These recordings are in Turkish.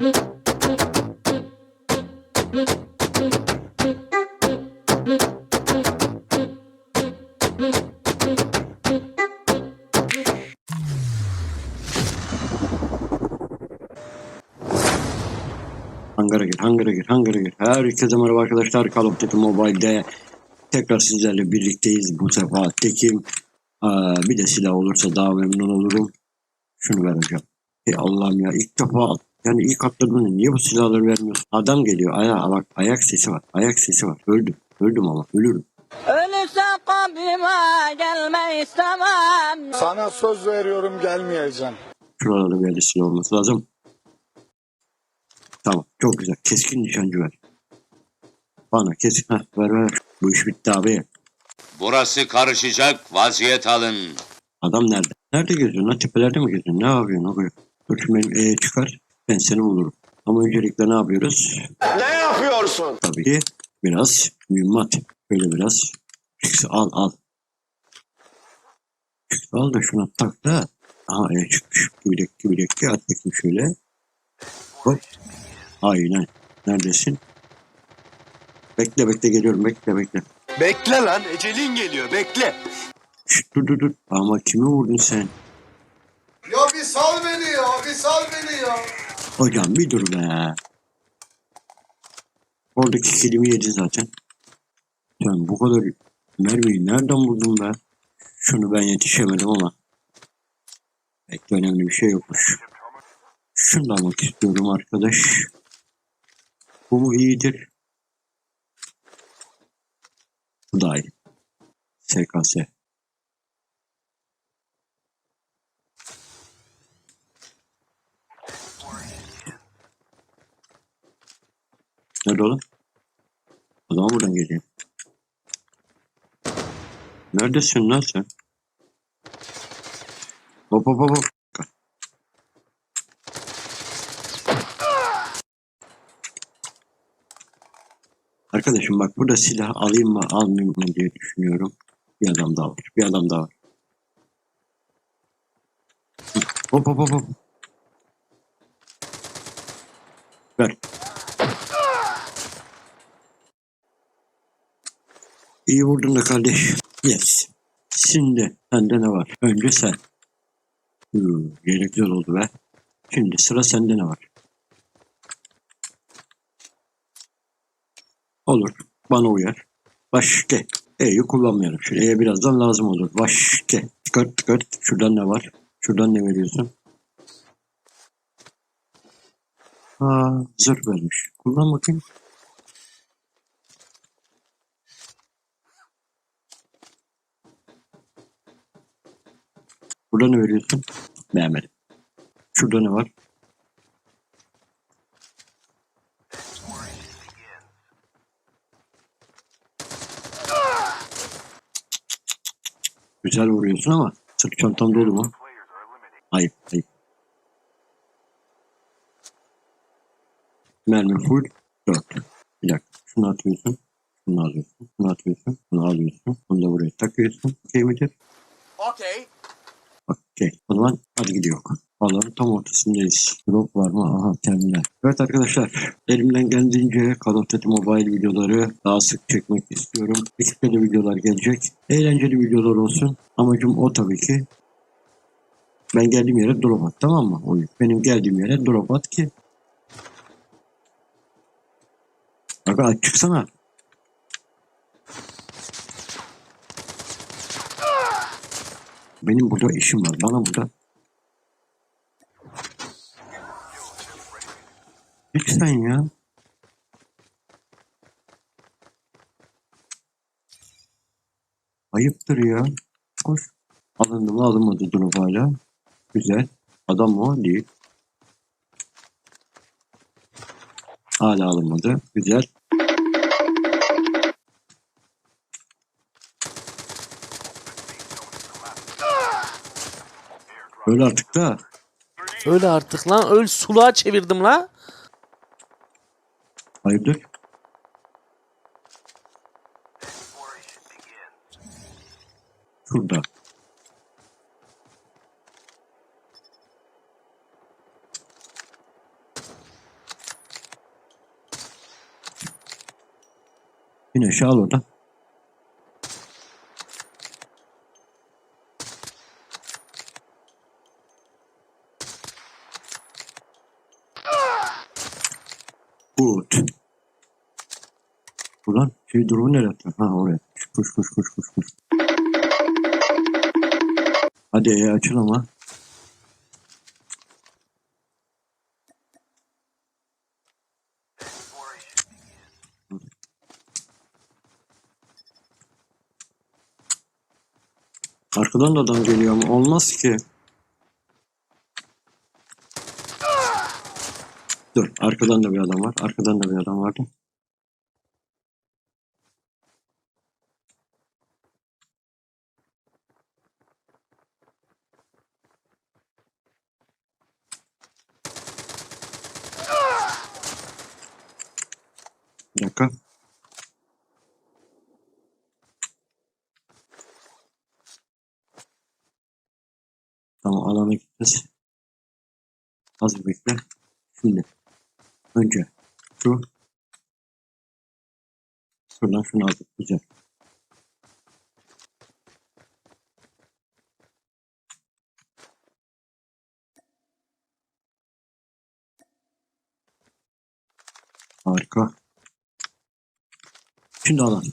Hangara gir, hangara gir, hangara gir. Herkese merhaba arkadaşlar. Call of Duty Mobile'de tekrar sizlerle birlikteyiz. Bu sefer tekim. Aa, bir de silah olursa daha memnun olurum. Şunu vereceğim. Ey Allah'ım ya ilk defa yani ilk atladığında niye bu silahları vermiyorsun? Adam geliyor. Aya, bak ayak sesi var. Ayak sesi var. Öldüm. Öldüm ama. Ölürüm. Ölürsen kabrime gelme istemem. Sana söz veriyorum gelmeyeceğim. Şuralarda bir yerde silah olması lazım. Tamam. Çok güzel. Keskin nişancı ver. Bana keskin. Heh, ver ver. Bu iş bitti abi. Burası karışacak, vaziyet alın. Adam nerede? Nerede geziyorsun lan? Tepelerde mi geziyorsun? Ne yapıyorsun? Ne yapıyorsun? Dur şimdi benim E'ye çıkar. Ben seni bulurum. Ama öncelikle ne yapıyoruz? Ne yapıyorsun? Tabii ki biraz mühimmat. Böyle biraz. Çıksı al al. Çıksı al da şuna tak da. Aha E'ye çıkmış. Bir dakika bir dakika. At bakayım şöyle. Hop. Aynen. Neredesin? Bekle bekle geliyorum. Bekle bekle. Bekle lan ecelin geliyor bekle. Şşt, dur dur dur. Ama kimi vurdun sen? Ya bir sal beni ya, bir sal beni ya. Hocam bir dur be. Oradaki kilimi yedi zaten. Sen bu kadar mermiyi nereden buldun be? Şunu ben yetişemedim ama. Pek önemli bir şey yokmuş. Şunu da almak istiyorum arkadaş. Bu mu iyidir? Bu da iyi. SKS. Nerede oğlum? O zaman buradan geleyim. Neredesin lan sen? Hop hop hop hop. Arkadaşım bak burada silah alayım mı almayayım mı diye düşünüyorum. Bir adam daha var. Bir adam daha var. Hop hop hop hop. Ver. İyi vurdun da kardeş. Yes. Şimdi sende ne var? Önce sen. Hmm, güzel oldu be. Şimdi sıra sende ne var? Olur. Bana uyar. Başka. E'yi kullanmayalım. Şu E'ye birazdan lazım olur. Başka. Çıkart çıkart. Şuradan ne var? Şuradan ne veriyorsun? Aa, zırh vermiş. Kullan bakayım. Burada ne veriyorsun? Beğenmedim. Şurada ne var? Güzel vuruyorsun ama sırt çantam dolu mu? Ayıp ayıp. Mermi full 4. Bir dakika. Şunu atıyorsun. Şunu alıyorsun. Şunu atıyorsun. Bunu alıyorsun. Bunu da buraya takıyorsun. Okey midir? Okey. Okey. O zaman hadi gidiyor. Vallahi tam ortasındayız. Drop var mı? Aha terminal. Evet arkadaşlar. Elimden geldiğince Call of Duty Mobile videoları daha sık çekmek istiyorum. De videolar gelecek. Eğlenceli videolar olsun. Amacım o tabii ki. Ben geldiğim yere drop at tamam mı? Oyun. Benim geldiğim yere drop at ki. Aga çıksana. Benim burada işim var. Bana burada Lütfen ya. Ayıptır ya. Koş. Alındı mı alınmadı durum hala. Güzel. Adam o? Değil. Hala alınmadı. Güzel. Öyle artık da. Öyle artık lan. Öl suluğa çevirdim la. Hayırdır? Şurada. Yine aşağı oradan. Şey durumu nereye attın? Ha oraya. Koş koş koş koş koş. Hadi e, açıl ama. Arkadan da adam geliyor ama olmaz ki. Dur arkadan da bir adam var. Arkadan da bir adam vardı. Bir dakika. Tamam alana gideceğiz. Az bir bekle. Şimdi. Önce şu. Şuradan şunu aldık. Güzel. Harika. Şimdi alan.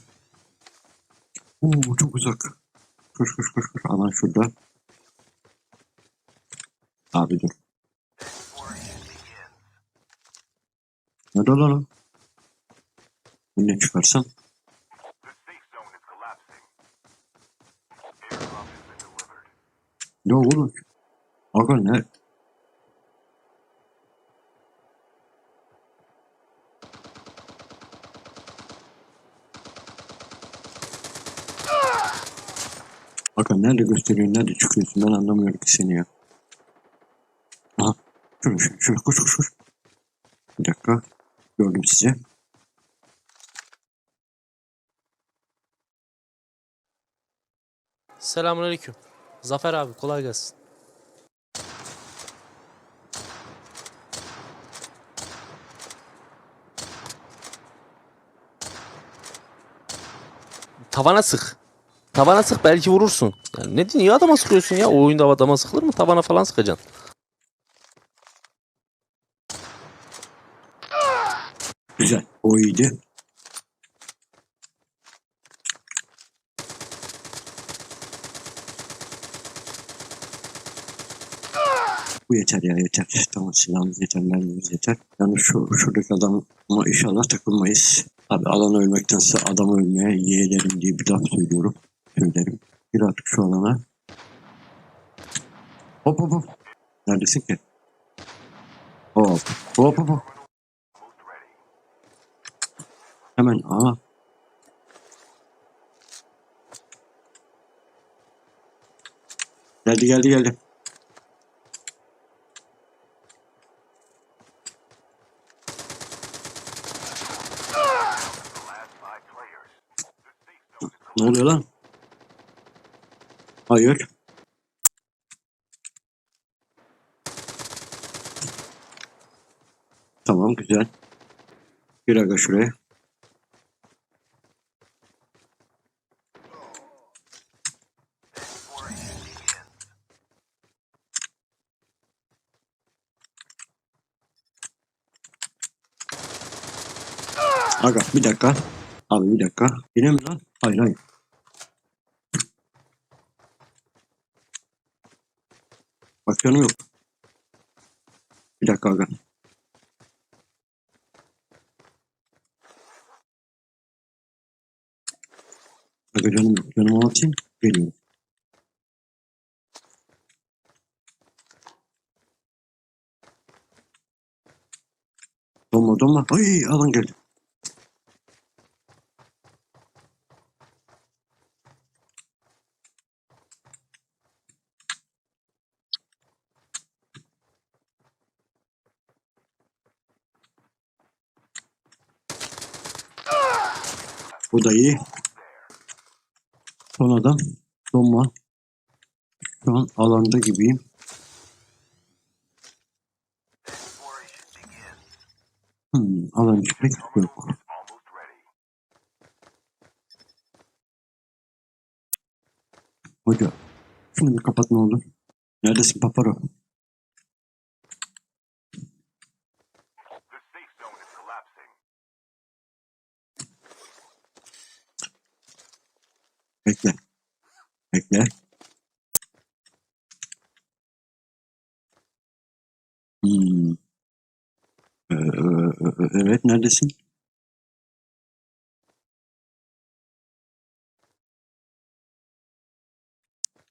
Oo çok uzak. Koş koş koş koş. Alan şurada. Abi dur. Nerede lan o? Ne çıkarsam? Ne oğlum? Aga ne? Aga nerede gösteriyorsun, nerede çıkıyorsun ben anlamıyorum ki seni ya. Şuraya, şuraya, şuraya, koş koş koş. Bir dakika, gördüm sizi. Selamünaleyküm. Zafer abi kolay gelsin. Tavana sık. Tavana sık belki vurursun. Yani ne niye adama sıkıyorsun ya? O oyunda adama sıkılır mı? Tavana falan sıkacaksın. Güzel, o iyiydi. Bu yeter ya yeter. Tamam silahımız yeter, mermimiz yeter. Yani şu şuradaki adama inşallah takılmayız. Abi alan ölmektense adam ölmeye yeğlerim diye bir laf söylüyorum. Söylerim. Gir artık şu alana. Hop hop hop. Neredesin ki? Hop hop hop. Hemen aha. Geldi geldi geldi. Ne oluyor lan? Hayır. Tamam güzel. Bir aga şuraya. Aga bir dakika. Abi bir dakika. Yine mi lan? Hayır hayır. Bak canım yok. Bir dakika aga. Aga canım yok. Canımı atayım. Geliyorum. Donma donma. Ay alan geldi. Bu da iyi. Son adam. Donma. Şu an alanda gibiyim. Hmm, alan pek şey yok. Hoca. Şunu kapat ne olur. Neredesin paparo? Bekle. Bekle. Hmm. Ee, evet neredesin?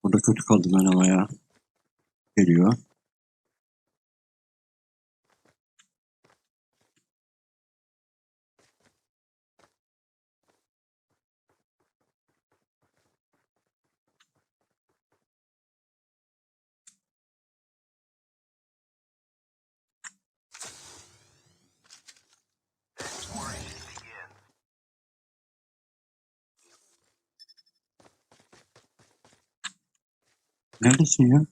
Burada kötü kaldım ben ama ya. Geliyor. Neredesin ya?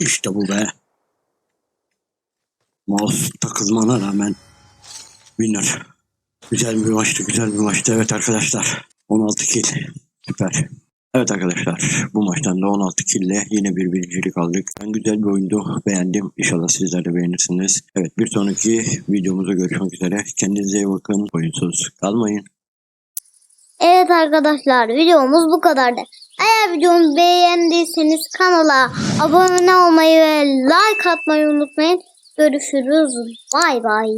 İşte bu be. Mouse takılmana rağmen winner. Güzel bir maçtı, güzel bir maçtı. Evet arkadaşlar. 16 kill. Süper. Evet arkadaşlar bu maçtan da 16 kille yine bir birincilik aldık. Ben güzel bir oyundu. Beğendim. İnşallah sizler de beğenirsiniz. Evet bir sonraki videomuzda görüşmek üzere. Kendinize iyi bakın. Oyunsuz kalmayın. Evet arkadaşlar videomuz bu kadardı. Eğer videomu beğendiyseniz kanala abone olmayı ve like atmayı unutmayın. Görüşürüz. Bay bay.